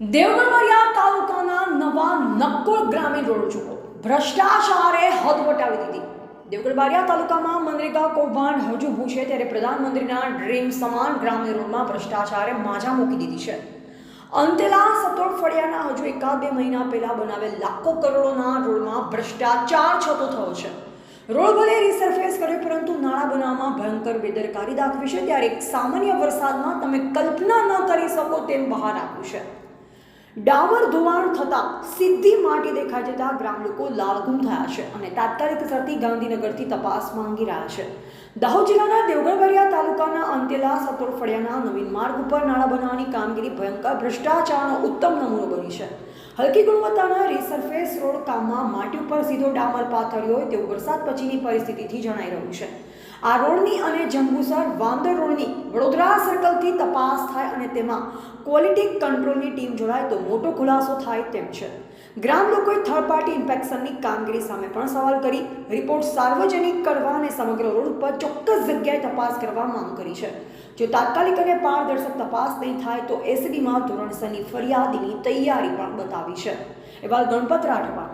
દેવગઢ તાલુકાના નવા નક્કોળ ગ્રામીણ રોડ જુઓ. ભ્રષ્ટાચારે હદ વટાવી દીધી. દેવગઢ તાલુકામાં મનરેગા કૌભાંડ હજુ ભૂછે ત્યારે પ્રધાનમંત્રીના ડ્રીમ સમાન ગ્રામીણ રોડમાં ભ્રષ્ટાચારે માજા મૂકી દીધી છે. અંતેલા સતોડ ફળિયાના હજુ એકાદ બે મહિના પહેલા બનાવેલ લાખો કરોડોના રોડમાં ભ્રષ્ટાચાર છતો થયો છે. રોડ ભલે રીસરફેસ કર્યો પરંતુ નાણાં બનાવવામાં ભયંકર બેદરકારી દાખવી છે. ત્યારે એક સામાન્ય વરસાદમાં તમે કલ્પના ન કરી શકો તેમ બહાર આપ્યું છે. ડામર ધોવાણ થતાં સીધી માટી દેખાઈ જતા ગ્રામ લોકો લાલઘુમ થયા છે અને તાત્કાલિક અસરથી ગાંધીનગરથી તપાસ માંગી રહ્યા છે. દાહોદ જિલ્લાના દેવગઢબરિયા તાલુકાના અંતેલા સતોડ ફળિયાના નવીન માર્ગ ઉપર નાણાં બનાવવાની કામગીરી ભયંકર ભ્રષ્ટાચારનો ઉત્તમ નમૂનો બની છે. હલકી ગુણવત્તાના રીસરફેસ રોડ કામમાં માટી ઉપર સીધો ડામર પાથર્યો હોય તેવું વરસાદ પછીની પરિસ્થિતિથી જણાઈ રહ્યું છે. આ રોડની અને જંબુસર વાંદર રોડની વડોદરા સર્કલથી તપાસ થાય અને તેમાં ક્વોલિટી કંટ્રોલની ટીમ જોડાય તો મોટો ખુલાસો થાય તેમ છે. ગ્રામ લોકોએ થર્ડ પાર્ટી ઇન્ફેક્શનની કામગીરી સામે પણ સવાલ કરી. રિપોર્ટ સાર્વજનિક કરવા અને સમગ્ર રોડ ઉપર ચોક્કસ જગ્યાએ તપાસ કરવા માંગ કરી છે. જો તાત્કાલિક અને પારદર્શક તપાસ નહીં થાય તો એસડીમાં ધોરણસરની ફરિયાદીની તૈયારી પણ બતાવી છે. એવા ગણપત રાઠવા.